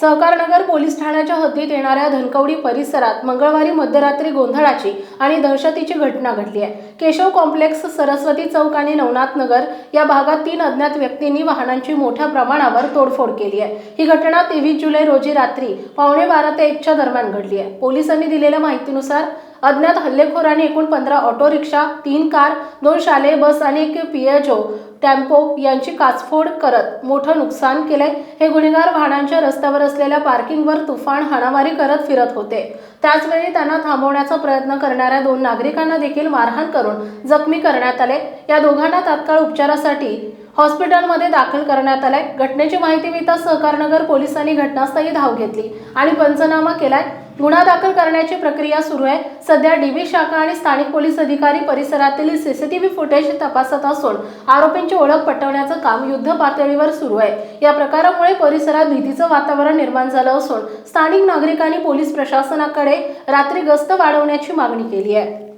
Sahakarnagar police ठाण्याच्या हद्दीत येणाऱ्या धनकवडी परिसरात मंगळवारी मध्यरात्री गोंधळाची आणि दहशतीची घटना घडली आहे. केशव कॉम्प्लेक्स सरस्वती चौक आणि नवनाथ नगर या भागात तीन अज्ञात व्यक्तींनी वाहनांची मोठ्या प्रमाणावर तोडफोड केली आहे. ही घटना तेवीस जुलै रोजी रात्री पावणे बारा ते एकच्या दरम्यान घडली आहे. पोलिसांनी दिलेल्या माहितीनुसार अज्ञात हल्लेखोरांनी एकूण पंधरा ऑटो रिक्षा तीन कार दोन शालेय बस आणि एक पियाजो टेम्पो यांची काचफोड करत मोठं नुकसान केलंय. हे गुन्हेगार वाहनांच्या रस्त्यावर असलेल्या पार्किंगवर तुफान हाणामारी करत फिरत होते. त्याचवेळी त्यांना थांबवण्याचा प्रयत्न करणाऱ्या दोन नागरिकांना देखील मारहाण करून जखमी करण्यात आले. या दोघांना तात्काळ उपचारासाठी हॉस्पिटलमध्ये दाखल करण्यात आलाय. घटनेची माहिती मिळताच सहकारनगर पोलिसांनी घटनास्थळी धाव घेतली आणि पंचनामा केलाय. गुन्हा दाखल करण्याची प्रक्रिया सुरू आहे. सध्या डीबी शाखा आणि स्थानिक पोलीस अधिकारी परिसरातील सीसीटीव्ही फुटेज तपासत असून आरोपींची ओळख पटवण्याचं काम युद्ध पातळीवर सुरू आहे. या प्रकारामुळे परिसरात भीतीचं वातावरण निर्माण झालं असून स्थानिक नागरिकांनी पोलीस प्रशासनाकडे रात्री गस्त वाढवण्याची मागणी केली आहे.